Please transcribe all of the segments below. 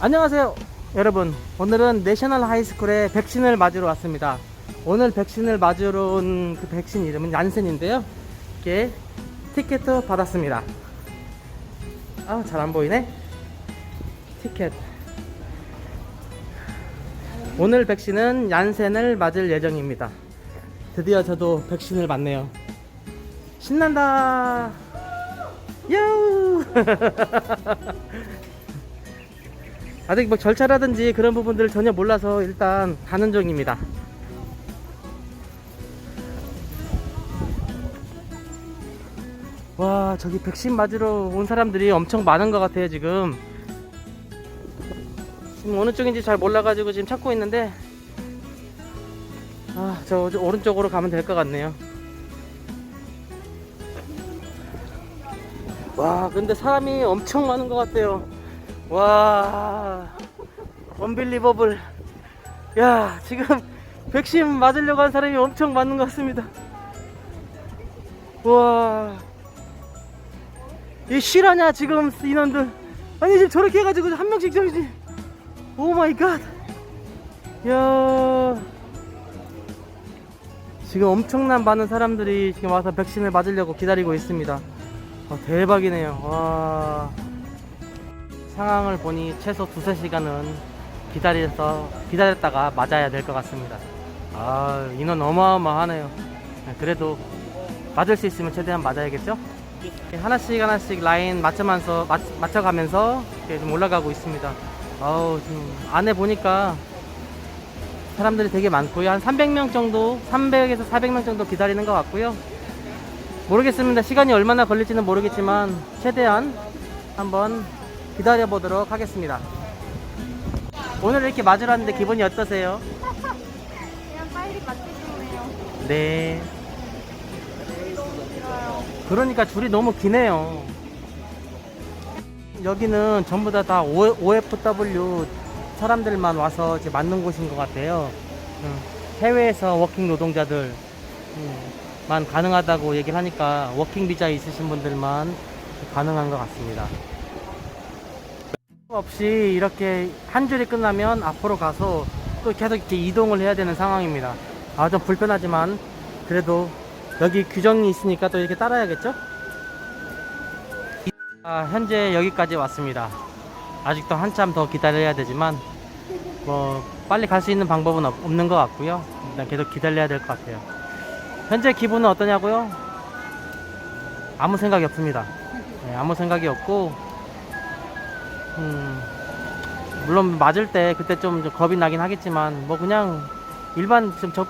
안녕하세요 여러분. 오늘은 내셔널 하이스쿨에 백신을 맞으러 왔습니다. 오늘 백신을 맞으러 온 그 백신 이름은 얀센인데요. 이렇게 티켓도 받았습니다. 아 잘 안 보이네. 티켓. 오늘 백신은 얀센을 맞을 예정입니다. 드디어 저도 백신을 맞네요. 신난다! 야우 아직 뭐 절차라든지 그런 부분들을 전혀 몰라서 일단 가는 중입니다. 와 저기 백신 맞으러 온 사람들이 엄청 많은 것 같아요 지금. 지금 어느 쪽인지 잘 몰라가지고 지금 찾고 있는데 아저 오른쪽으로 가면 될 것 같네요. 와 근데 사람이 엄청 많은 것 같아요 와 언빌리버블 야 지금 백신 맞으려고 한 사람이 엄청 많은 것 같습니다. 와 이 실화냐 지금 인원들? 아니 지금 저렇게 해가지고 한 명씩 저기지 오 마이 갓 야. 지금 엄청난 많은 사람들이 지금 와서 백신을 맞으려고 기다리고 있습니다. 아, 대박이네요. 와 상황을 보니 최소 두세 시간은 기다려서 기다렸다가 맞아야 될 것 같습니다. 아 인원 어마어마하네요. 네, 그래도 맞을 수 있으면 최대한 맞아야겠죠? 이렇게 하나씩 하나씩 라인 맞춰면서 맞, 맞춰가면서 이렇게 좀 올라가고 있습니다. 아우 지금 안에 보니까 사람들이 되게 많고요. 한 300명 정도, 300에서 400명 정도 기다리는 것 같고요. 모르겠습니다. 시간이 얼마나 걸릴지는 모르겠지만 최대한 한번 기다려 보도록 하겠습니다. 오늘 이렇게 맞으러 왔는데 기분이 어떠세요? 그냥 빨리 맞기 좋네요. 네. 너무 길어요. 그러니까 줄이 너무 기네요. 여기는 전부 다, 다 OFW 사람들만 와서 이제 맞는 곳인 것 같아요. 음, 해외에서 워킹 노동자들만 가능하다고 얘기를 하니까 워킹 비자 있으신 분들만 가능한 것 같습니다. 없이 이렇게 한 줄이 끝나면 앞으로 가서 또 계속 이렇게 이동을 해야 되는 상황입니다. 아, 좀 불편하지만 그래도 여기 규정이 있으니까 또 이렇게 따라야겠죠? 아, 현재 여기까지 왔습니다. 아직도 한참 더 기다려야 되지만 뭐 빨리 갈 수 있는 방법은 없, 없는 것 같고요. 일단 계속 기다려야 될 것 같아요. 현재 기분은 어떠냐고요? 아무 생각이 없습니다. 네, 아무 생각이 없고 음, 물론 맞을 때 그때 좀, 좀 겁이 나긴 하겠지만 뭐 그냥 일반 좀 저,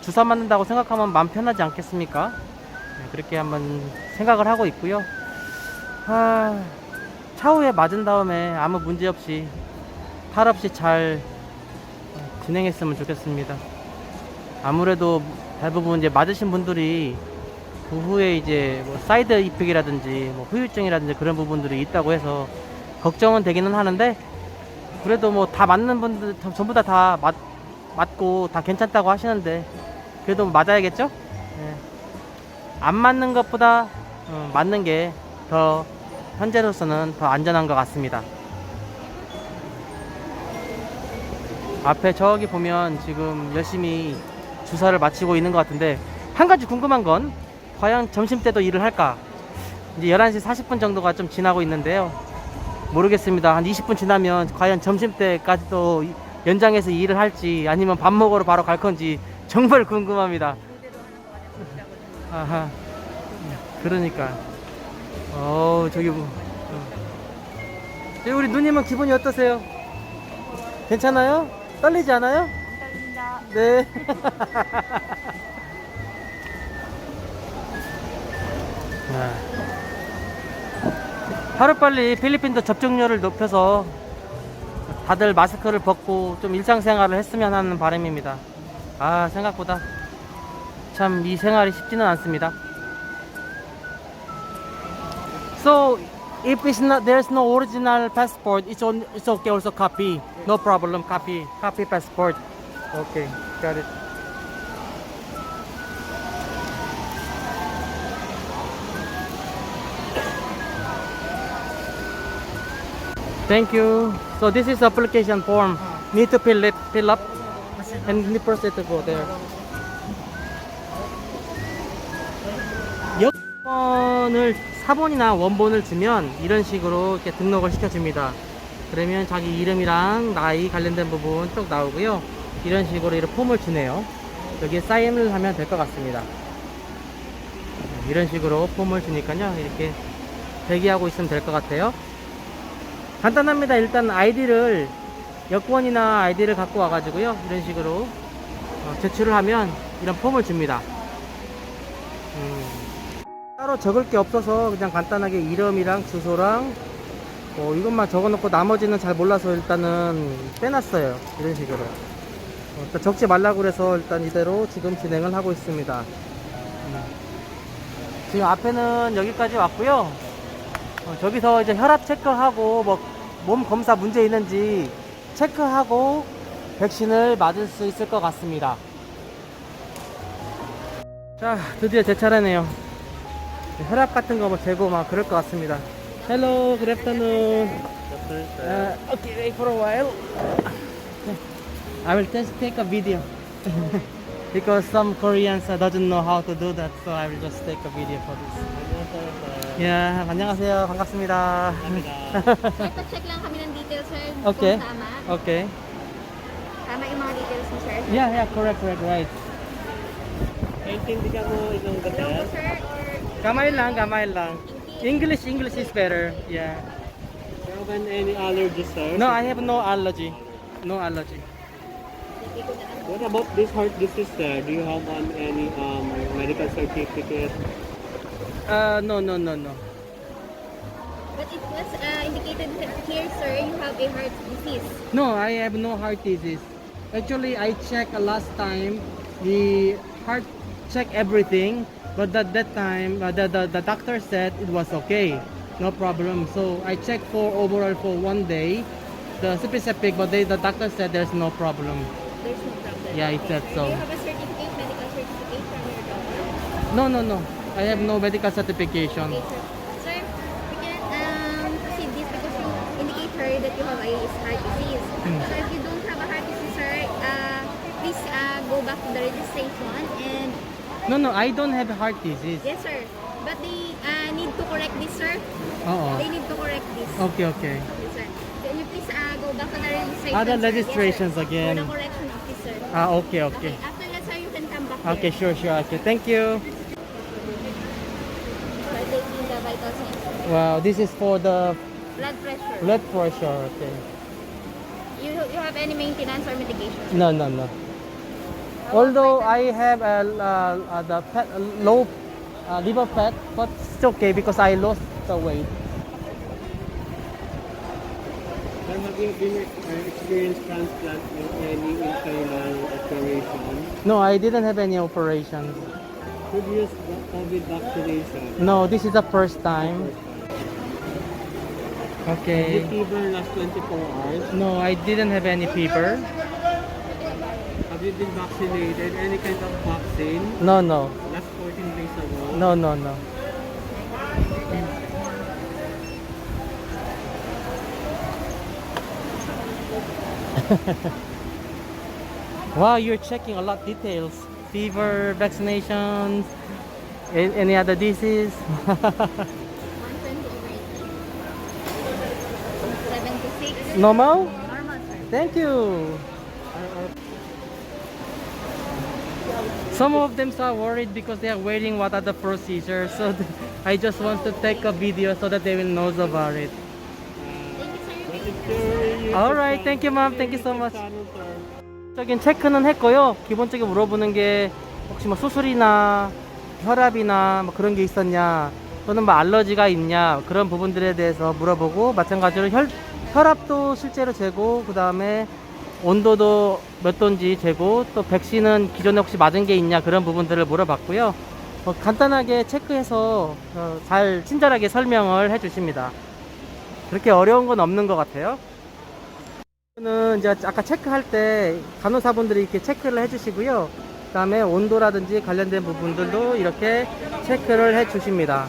주사 맞는다고 생각하면 마음 편하지 않겠습니까? 네, 그렇게 한번 생각을 하고 있고요. 아, 차후에 맞은 다음에 아무 문제 없이 탈 없이 잘 진행했으면 좋겠습니다. 아무래도 대부분 이제 맞으신 분들이 그 후에 이제 뭐 사이드 이펙이라든지 뭐 후유증이라든지 그런 부분들이 있다고 해서 걱정은 되기는 하는데 그래도 뭐 다 맞는 분들 다- 전부 다 다 맞고 다 괜찮다고 하시는데 그래도 맞아야겠죠? 예. 안 맞는 것보다 어, 맞는 게 더 현재로서는 더 안전한 것 같습니다. 앞에 저기 보면 지금 열심히 주사를 마치고 있는 것 같은데 한 가지 궁금한 건 과연 점심 때도 일을 할까? 이제 11시 40분 정도가 좀 지나고 있는데요. 모르겠습니다. 한 20분 지나면 과연 점심 때까지 또 연장해서 일을 할지 아니면 밥 먹으러 바로 갈 건지 정말 궁금합니다. 아하. 그러니까. 어, 저기 뭐. 어. 저기 우리 누님은 기분이 어떠세요? 괜찮아요? 떨리지 않아요? 떨린다. 네. 하루빨리 필리핀도 접종률을 높여서 다들 마스크를 벗고 좀 일상생활을 했으면 하는 바람입니다. 아, 생각보다 참 이 생활이 쉽지는 않습니다. So, if it's not, there's no original passport, it's, on, it's okay also copy. No problem, copy. Copy passport. Okay, got it. Thank you. So this is application form. Need to fill it, fill up, and need proceed to go there. 여권을 사본이나 원본을 주면 이런 식으로 이렇게 등록을 시켜줍니다. 그러면 자기 이름이랑 나이 관련된 부분 쭉 나오고요. 이런 식으로 이런 폼을 주네요. 여기에 사인을 하면 될 것 같습니다. 이런 식으로 폼을 주니까요. 이렇게 대기하고 있으면 될 것 같아요. 간단합니다. 일단 아이디를 여권이나 아이디를 갖고 와가지고요. 이런 식으로 어, 제출을 하면 이런 폼을 줍니다. 음, 따로 적을 게 없어서 그냥 간단하게 이름이랑 주소랑 뭐 이것만 적어놓고 나머지는 잘 몰라서 일단은 빼놨어요. 이런 식으로. 어, 일단 적지 말라고 그래서 일단 이대로 지금 진행을 하고 있습니다. 음. 지금 앞에는 여기까지 왔고요. 어, 저기서 이제 혈압 체크하고 뭐 몸 검사 문제 있는지 체크하고 백신을 맞을 수 있을 것 같습니다. 자, 드디어 제 차례네요. 혈압 같은 거 뭐 재고 막 그럴 것 같습니다. Hello, good afternoon. Uh, okay, wait for a while. I will just take a video. because some Koreans uh, doesn't know how to do that, so I will just take a video for this. Yeah, 안녕하세요. 반갑습니다. Ito-check lang kami ng details, sir. Okay. Kung tama. Okay. Tama yung mga details mo, sir. Yeah, yeah, correct, correct, right. Naintindihan mo itong Hello po, sir. Or Gamay lang, gamay lang. English, English is better. Yeah. Do you have any allergies, sir? No, I have no allergy. No allergy. What about this heart disease, sir? Do you have um, any um, medical certificate? Uh, no, no, no, no. But it was uh, indicated here, sir, you have a heart disease. No, I have no heart disease. Actually, I checked last time. The heart check everything, but at that time, uh, the, the the doctor said it was okay, no problem. So I checked for overall for one day, the specific, but they, the doctor said there's no problem. There's no problem. Yeah, it said so. Do you have a certificate, medical certificate from your doctor? No, no, no. I have no medical certification. Okay, sir. Sir, we can um, proceed this because you indicate her that you have a heart disease. Hmm. So if you don't have a heart disease, sir, uh, please uh, go back to the registration and No, no, I don't have a heart disease. yes, sir. But they uh, need to correct this, sir. Oo. They need to correct this. Okay, okay. Yes, sir. Can you please uh, go back to the registration? The sir? registrations yes, sir. again. For the correction of this, sir. Ah, okay, okay. okay. After that, sir, you can come back Okay, here. sure, sure. Okay, thank you. So, taking the vital signs. Wow, this is for the Blood pressure. blood pressure. Okay. You, you have any maintenance or medication? No, no, no. Although I have a, uh, uh, the fat, uh, low uh, liver fat, but it's okay because I lost the weight. Sir, have you been uh, experienced transplant in any internal operation? No, I didn't have any operations. Previous COVID vaccination? No, this is the first time. Have you Okay. fever last 24 hours? No, I didn't have any fever. Have you been vaccinated? Any kind of vaccine? No, no, Last 14 days ago? no, no, no. wow, you're checking a lot details. Fever, vaccinations, any other disease. Normal? Thank you. Some of them are worried because they are waiting what are the procedures. So I just want to take a video so that they will know about it. Alright, channel? thank you. Your Thank you so much. 적인 체크는 했고요. 기본적인 물어보는 게 혹시 뭐 수술이나 혈압이나 뭐 그런 게 있었냐 또는 뭐 알러지가 있냐 그런 부분들에 대해서 물어보고 마찬가지로 혈, 혈압도 실제로 재고 그 다음에 온도도 몇 도인지 재고 또 백신은 기존에 혹시 맞은 게 있냐 그런 부분들을 물어봤고요. 어, 간단하게 체크해서 어, 잘 친절하게 설명을 해주십니다. 그렇게 어려운 건 없는 것 같아요. 는 이제 아까 체크할 때 간호사분들이 이렇게 체크를 해주시고요. 그다음에 온도라든지 관련된 부분들도 이렇게 체크를 해주십니다.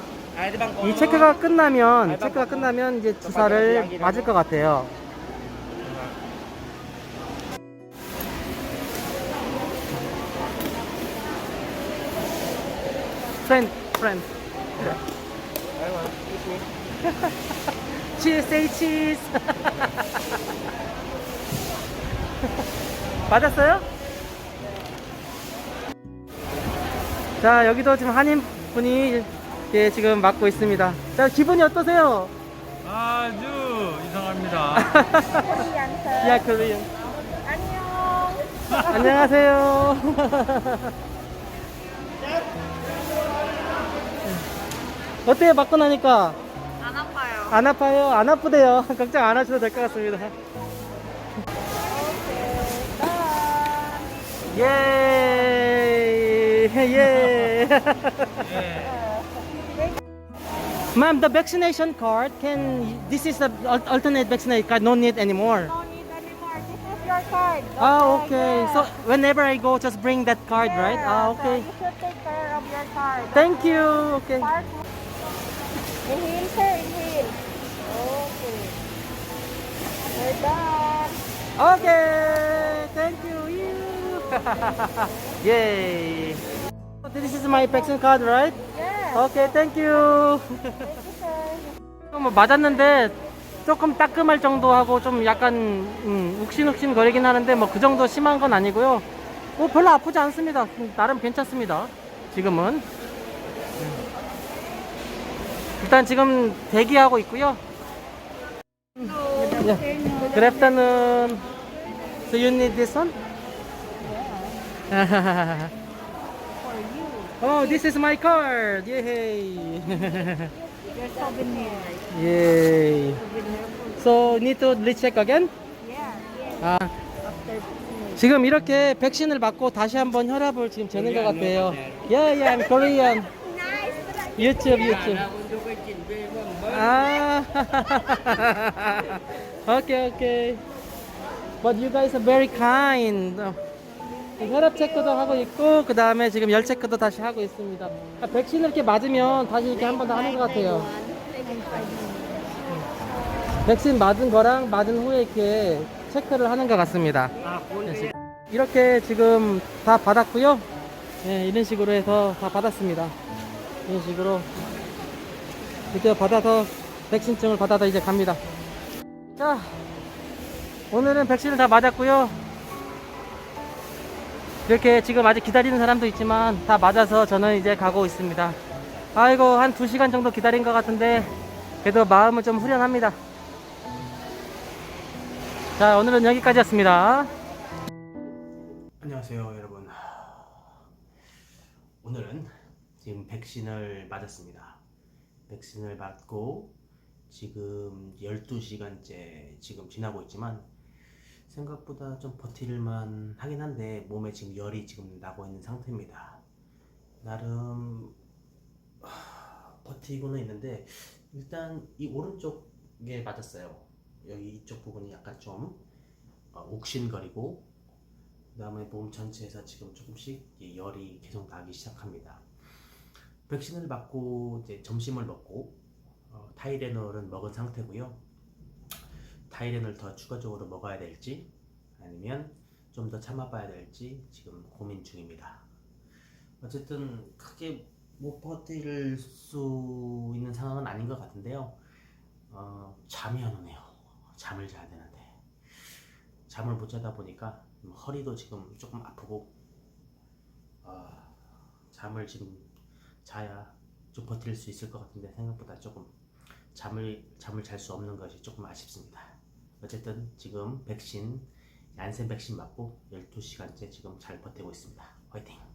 이 체크가 끝나면 체크가 끝나면 이제 주사를 맞을 것 같아요. 프렌드 프렌드. 치즈 세이 치즈. 맞았어요? 자 여기도 지금 한인 분이 예, 지금 맡고 있습니다. 자, 기분이 어떠세요? 아주 이상합니다. 야, 코리안. 안녕. 안녕하세요. 어때요? 맞고 나니까? 안 아파요. 안 아파요? 안 아프대요. 걱정 안 하셔도 될 것 같습니다. 예! 예! Ma'am, the vaccination card can this is the alternate vaccination card, no need anymore. No need anymore. This is your card. Ah, okay. So whenever I go, just bring that card, right? Ah, okay. So you should take care of your card. Thank you. Okay. Park. Inhale, sir. Inhale. Okay. We're done. Okay. Thank you. You. Yay. So This is my vaccine card, right? Yes. Okay, thank you. Thank you, sir. 뭐 맞았는데 조금 따끔할 정도 하고 좀 약간 음, 욱신욱신 거리긴 하는데 뭐 그 정도 심한 건 아니고요. 뭐 별로 아프지 않습니다. 음, 나름 괜찮습니다. 지금은. 음. 일단 지금 대기하고 있고요. Yeah. Good afternoon. So you need this one? oh, this is my card. Yay. Your souvenir. Yay. So need to recheck again? Yeah. 아, 지금 이렇게 백신을 맞고 다시 한번 혈압을 지금 재는 것 같아요. Yeah, yeah, I'm Korean. Nice. YouTube, YouTube. 아, okay, okay. But you guys are very kind. 어, 혈압 체크도 하고 있고, 그 다음에 지금 열 체크도 다시 하고 있습니다. 아, 백신을 이렇게 맞으면 다시 이렇게 한 번 더 하는 것 같아요. 백신 맞은 거랑 맞은 후에 이렇게 체크를 하는 것 같습니다. 이렇게 지금 다 받았고요. 네, 이런 식으로 해서 다 받았습니다. 이런 식으로 드디어 받아서 백신증을 받아서 이제 갑니다. 자, 오늘은 백신을 다 맞았고요. 이렇게 지금 아직 기다리는 사람도 있지만 다 맞아서 저는 이제 가고 있습니다. 아이고 한 2시간 정도 기다린 것 같은데 그래도 마음은 좀 후련합니다. 자, 오늘은 여기까지였습니다. 안녕하세요, 여러분. 오늘은 지금 백신을 맞았습니다. 백신을 맞고 지금 12시간째 지금 지나고 있지만 생각보다 좀 버틸만 하긴 한데 몸에 지금 열이 지금 나고 있는 상태입니다. 나름 하, 버티고는 있는데 일단 이 오른쪽에 맞았어요. 여기 이쪽 부분이 약간 좀 어, 욱신거리고 그 다음에 몸 전체에서 지금 조금씩 이 열이 계속 나기 시작합니다. 백신을 맞고 이제 점심을 먹고 어, 타이레놀은 먹은 상태고요. 타이레놀 더 추가적으로 먹어야 될지 아니면 좀 더 참아봐야 될지 지금 고민 중입니다. 어쨌든 크게 못 버틸 수 있는 상황은 아닌 것 같은데요. 어, 잠이 안 오네요. 잠을 자야 되는데 잠을 못 자다 보니까 허리도 지금 조금 아프고 아, 잠을 지금 자야 좀 버틸 수 있을 것 같은데 생각보다 조금 잠을 잠을 잘 수 없는 것이 조금 아쉽습니다. 어쨌든 지금 백신 얀센 백신 맞고 12시간째 지금 잘 버티고 있습니다. 화이팅!